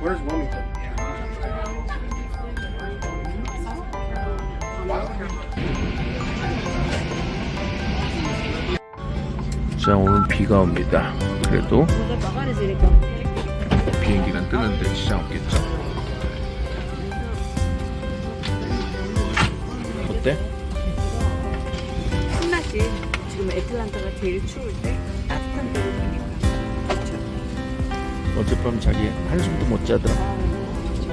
Where's Wilmington? 자 오늘 비가 옵니다. 그래도 비행기는 뜨는데 지장 없겠죠. 어때? 신나지? 지금 애틀란타가 제일 추울 때 따뜻한 데로 가니까. 어젯밤 자기 한숨도 못 자더라.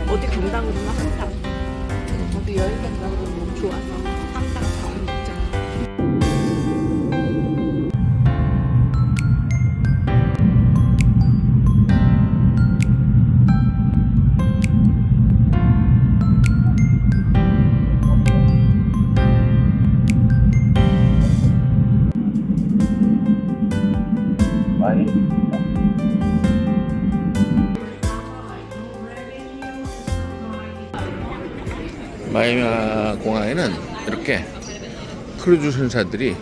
어디 간다 그러면 항상 어디 여행 간다 그러면 좋아서 마이마 공항에는 이렇게 크루즈 선사들이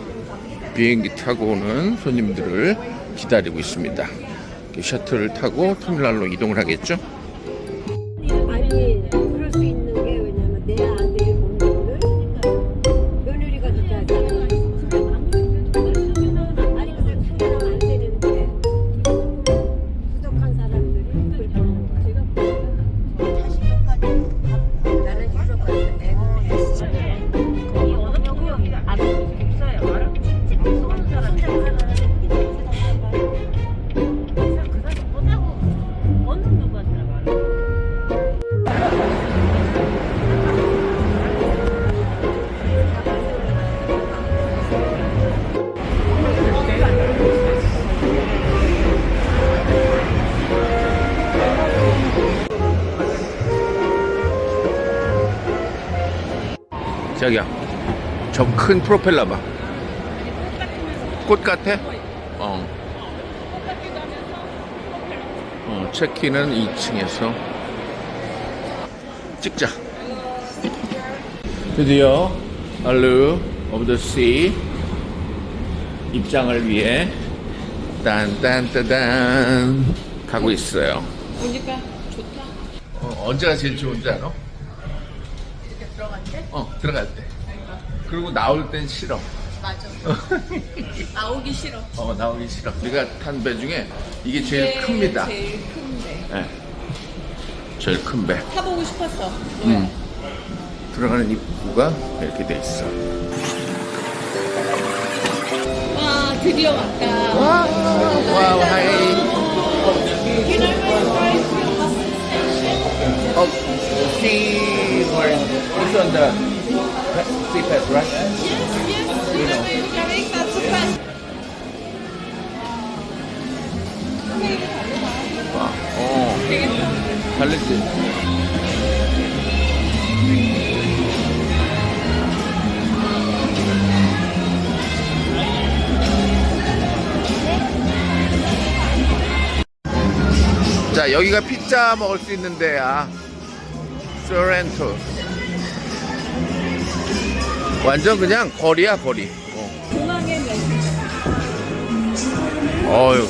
비행기 타고 오는 손님들을 기다리고 있습니다. 셔틀을 타고 터미널로 이동을 하겠죠? 저 큰 프로펠러 봐. 꽃 같아? 어. 어, 체키는 2층에서 찍자. 드디어 알루 오브 더 씨 입장을 위해 딴딴따단 가고 있어요. 보니까 좋다. 어, 언제가 제일 좋은지 알아? 들어갈 때? 어, 들어갈 때. 그리고 나올 땐 싫어. 맞아. 나오기 싫어. 어, 나오기 싫어. 우리가 탄 배 중에 이게 제일 큽니다. 제일 큰데. 네. 제일 큰 배. 타보고 싶었어. 음. 들어가는 입구가 이렇게 돼 있어. 와 드디어 왔다. 와우, 하이. 어, see, where it's on the sea pass, right? 와, 어, 달랬지. 자, 여기가 피자 먹을 수 있는 데야. 소렌토. 완전 그냥 거리야, 거리. 어. 어휴.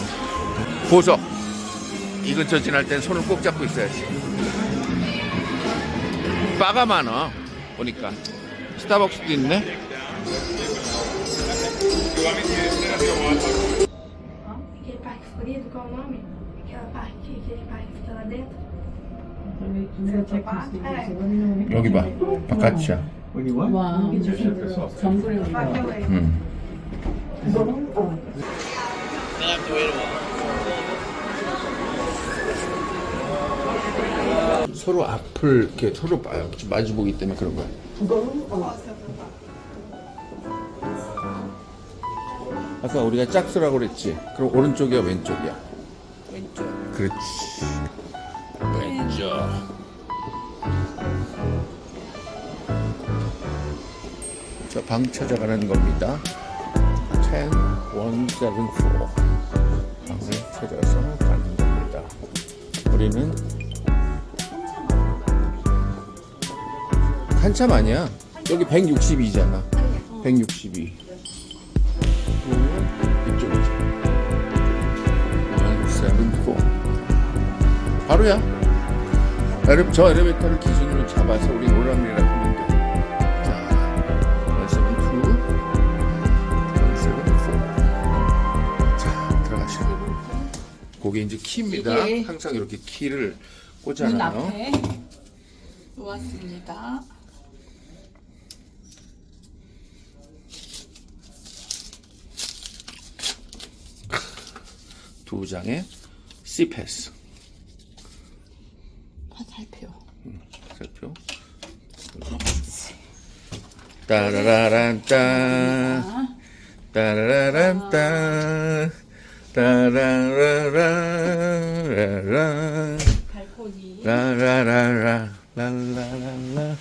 보석. 이 근처 지날 땐 손을 꼭 잡고 있어야지. 바가 많아. 보니까. 스타벅스도 있네. 여기 봐. 바깥이야. 와, 정글에 온 거. 음. 서로 앞을 이렇게 서로 마- 마주보기 때문에 그런 거야. 아까 우리가 짝수라고 그랬지. 그럼 오른쪽이야, 왼쪽이야? 왼쪽. 그렇지. 왼쪽. 자, 방 찾아가는 겁니다. 10174. 방을 찾아서 가는 겁니다. 우리는 한참 아니야. 여기 162잖아. 162. 그러면 이쪽이지. 174. 바로야. 저 엘리베이터를 기준으로 잡아서 우리 돼. 그게 이제 키입니다. 이게 항상 이렇게 키를 문 꽂아놔요. 앞에 놓았습니다. 두 장의 C-패스. 화살표. 살표. 따라라란 따. 따라라란 따. 따라라라라라. 발코니. 라라라라. 랄라랄라.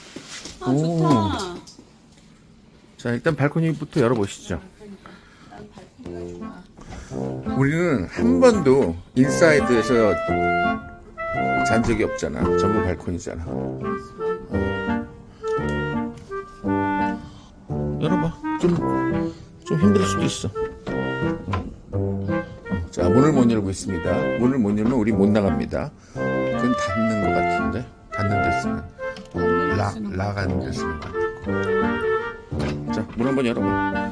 아 좋다. 자, 일단 발코니부터 열어보시죠. 난 발코니가 좋아. 우리는 한 번도 인사이드에서 잔 적이 없잖아. 전부 발코니잖아. 열어봐. 좀, 좀 힘들 수도 있어. 자, 문을 못 열고 있습니다. 문을 못 열면 우리 못 나갑니다. 그건 닫는 것 같은데. 닫는 데 쓰면. 어, 락, 락하는 데 쓰는 것 같고. 자, 문 한번 열어봐.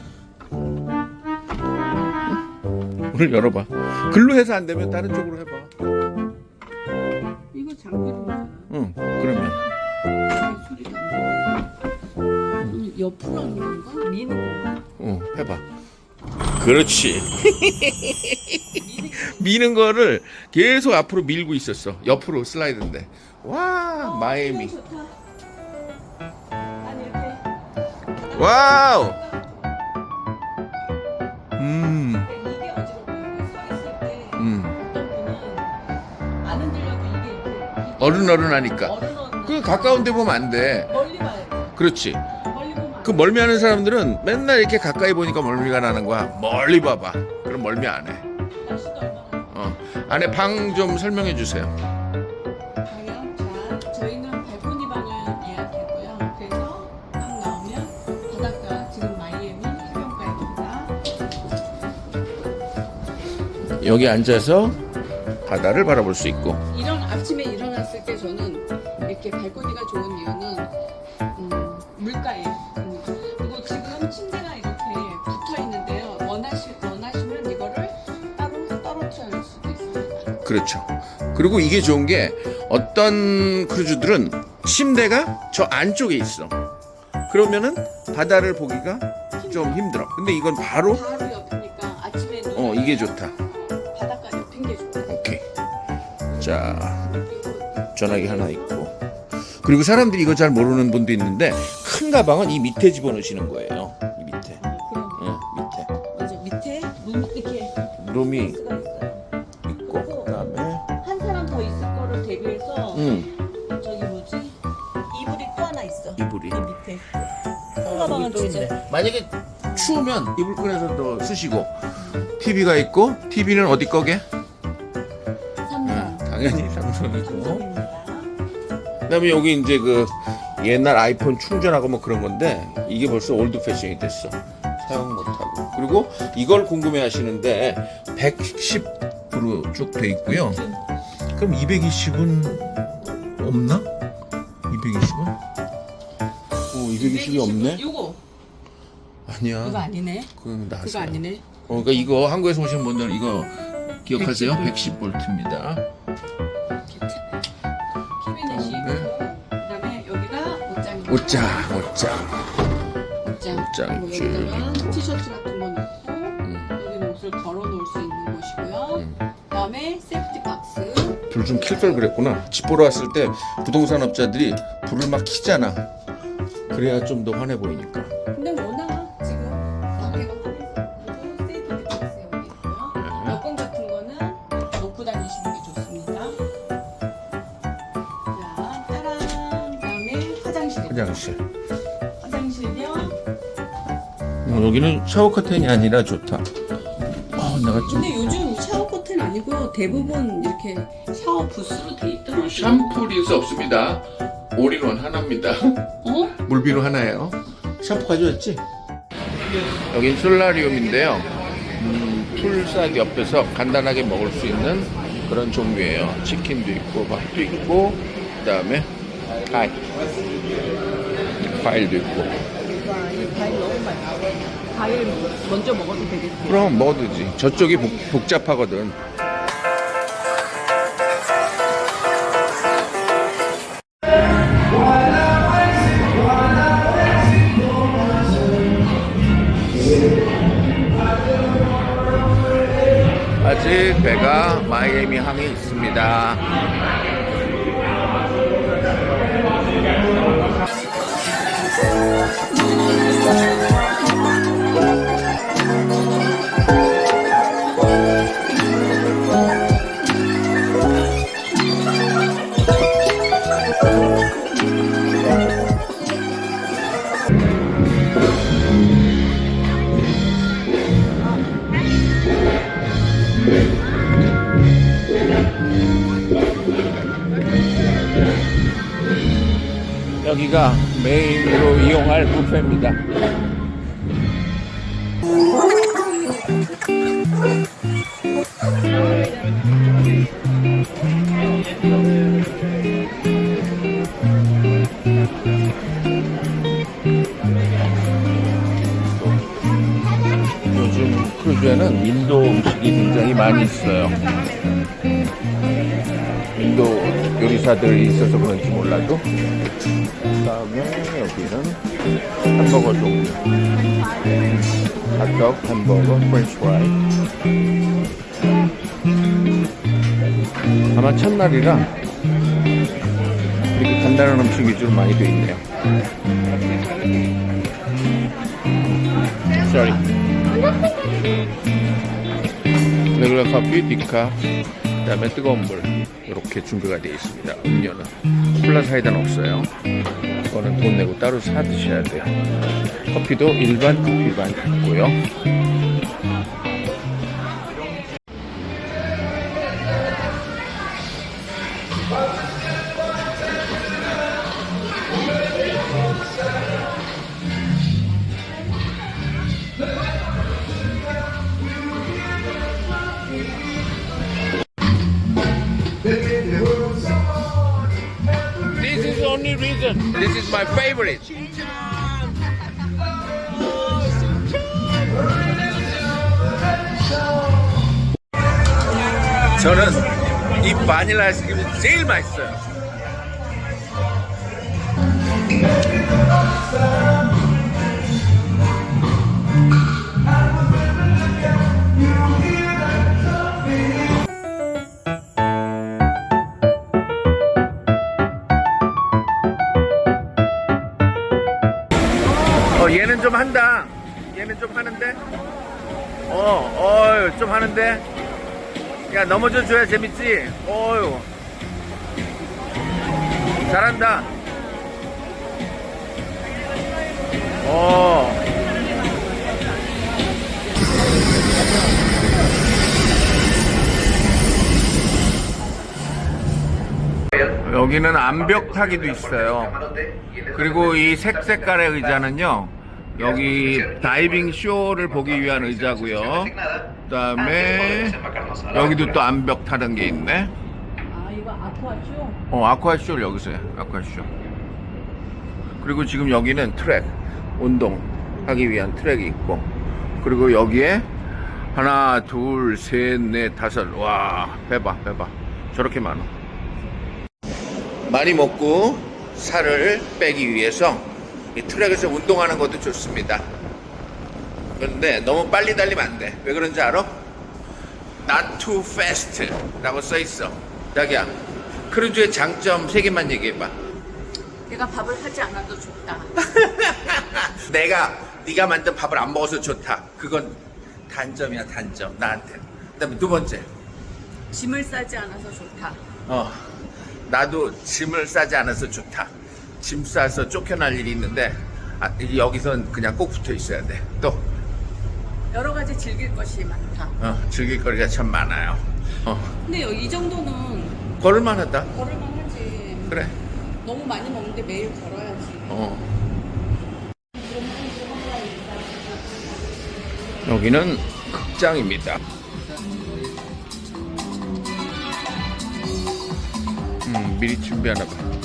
문을 열어봐. 글로 해서 안 되면 다른 쪽으로 해봐. 이거 장비로잖아. 응, 그러면. 소리가 안 나. 음, 옆으로 하는 건가? 미는 건가? 어. 그렇지. 미는 거를 계속 앞으로 밀고 있었어. 옆으로 슬라이드인데. 와, 마이애미. 아니 이렇게 와우. 음, 음. 어른어른하니까. 어른 어른 그 가까운 데 보면 안 돼. 멀리 봐야 돼. 그렇지. 그 멀미하는 사람들은 맨날 이렇게 가까이 보니까 멀미가 나는 거야. 멀리 봐봐. 그럼 멀미 안 해. 어. 안에 방 좀 설명해 주세요. 방이요? 자, 저희는 발코니 방을 예약했고요. 그래서 딱 나오면 바닷가 지금 마이애미 해변가입니다. 여기 앉아서 바다를 바라볼 수 있고. 이런 그렇죠. 그리고 이게 좋은 게 어떤 크루즈들은 침대가 저 안쪽에 있어. 그러면은 바다를 보기가 좀 힘들어. 근데 이건 바로 바로 옆이니까 아침에 눈 어 이게 좋다. 어, 바닷가 옆인 게 좋아요. 오케이. 자 전화기 하나 있고. 그리고 사람들이 이거 잘 모르는 분도 있는데 큰 가방은 이 밑에 집어넣으시는 거예요. 이 밑에. 아, 그럼 예, 밑에. 맞아 밑에 문 이렇게 룸이 큰 가방은 진짜 만약에 추우면 이불 꺼내서 더 쓰시고 TV가 있고 TV는 어디 거게? 삼성. 당연히 삼성이고. 그다음에 여기 이제 그 옛날 아이폰 충전하고 뭐 그런 건데 이게 벌써 올드 패션이 됐어 사용 못하고 그리고 이걸 궁금해 하시는데 110으로 쭉 돼 있고요 그럼 220은 없나? 220은? 어 220이 없네? 이거 아니야 이거 아니네. 그건 나서 그거 아니네. 어, 그러니까 이거 한국에서 오신 분들 이거 기억하세요? 110 볼트입니다. 괜찮아. 키미넷이 네. 있고 그다음에 여기가 옷장입니다. 옷장, 옷장. 옷장. 옷장 뭐 쭉 여기다가 있고. 티셔츠 같은 거 넣고 음, 여기는 옷을 걸어 놓을 수 있는 곳이고요. 음. 그다음에 세프티 박스. 불 좀 킬 걸 그랬구나. 집 보러 왔을 때 부동산 업자들이 불을 막 켜잖아. 그래야 좀 더 환해 보이니까. 화장실. 화장실. 화장실요. 어, 여기는 샤워 커튼이 아니라 좋다. 아, 내가 좀 근데 요즘 샤워 커튼 아니고 대부분 이렇게 샤워 부스로 돼 있더라고요. 샴푸 린스 없습니다. 올인원 하나입니다. 어? 물비누 하나예요. 샴푸 가져왔지? 여긴 솔라리움인데요. 음, 풀싹 옆에서 간단하게 먹을 수 있는 그런 종류예요. 치킨도 있고 밥도 있고 그 다음에 하이 과일도 있고 이 과일 너무 맛있어. 과일 먼저 먹어도 되겠지. 그럼 먹어도 되지 저쪽이 복, 복잡하거든 아직 배가 마이애미 항에 있습니다. 뷔페입니다. 요즘 크루즈에는 인도 음식이 굉장히 많이 있어요. 인도 요리사들이 있어서 그런지 몰라도 그다음에 여기는 햄버거 종류 핫도그, 햄버거, 프렌치 프라이 아마 첫날이라 이렇게 간단한 음식 위주로 많이 돼 있네요. Sorry. 레귤러 커피, 디카 그 다음에 뜨거운 물. 이렇게 준비가 되어 있습니다. 음료는 콜라 사이다는 없어요. 이거는 돈 내고 따로 사 드셔야 돼요. 커피도 일반 커피만 있고요. My favorite. 저는 이 바닐라 아이스크림이 제일 맛있어요. 넘어져 줘야 재밌지? 어유. 잘한다. 어. 여기는 암벽 타기도 있어요. 그리고 이 색 색깔의 의자는요. 여기 다이빙 쇼를 보기 위한 의자고요. 그다음에 여기도 또 암벽 타는 게 있네. 아 이거 아쿠아쇼? 어, 아쿠아 쇼를 여기서 해. 아쿠아 쇼. 그리고 지금 여기는 트랙, 운동 하기 위한 트랙이 있고, 그리고 여기에 하나, 둘, 셋, 넷, 다섯. 와, 해봐, 해봐. 저렇게 많아. 많이 먹고 살을 빼기 위해서 이 트랙에서 운동하는 것도 좋습니다. 그런데 너무 빨리 달리면 안 돼. 왜 그런지 알아? Not too fast 라고 써 있어. 자기야, 크루즈의 장점 세 개만 얘기해봐. 내가 밥을 하지 않아도 좋다. 내가 네가 만든 밥을 안 먹어서 좋다. 그건 단점이야 단점 나한테. 그다음에 두 번째, 짐을 싸지 않아서 좋다. 어 나도 짐을 싸지 않아서 좋다. 짐 싸서 쫓겨날 일이 있는데 아, 여기선 그냥 꼭 붙어 있어야 돼. 또 여러 가지 즐길 것이 많다. 어, 즐길 거리가 참 많아요. 어, 근데 여기 이 정도는 걸을만하다. 걸을만 하지. 그래. 너무 많이 먹는데 매일 걸어야지. 어. 여기는 극장입니다. 음, 미리 준비하나 봐.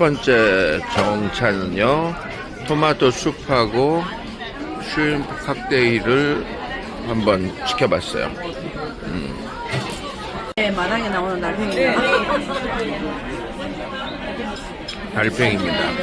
번째 정차는요 토마토 숲하고 슈림프 칵테일을 한번 지켜봤어요. 네, 마당에 나오는 날팽이입니다. 달팽입니다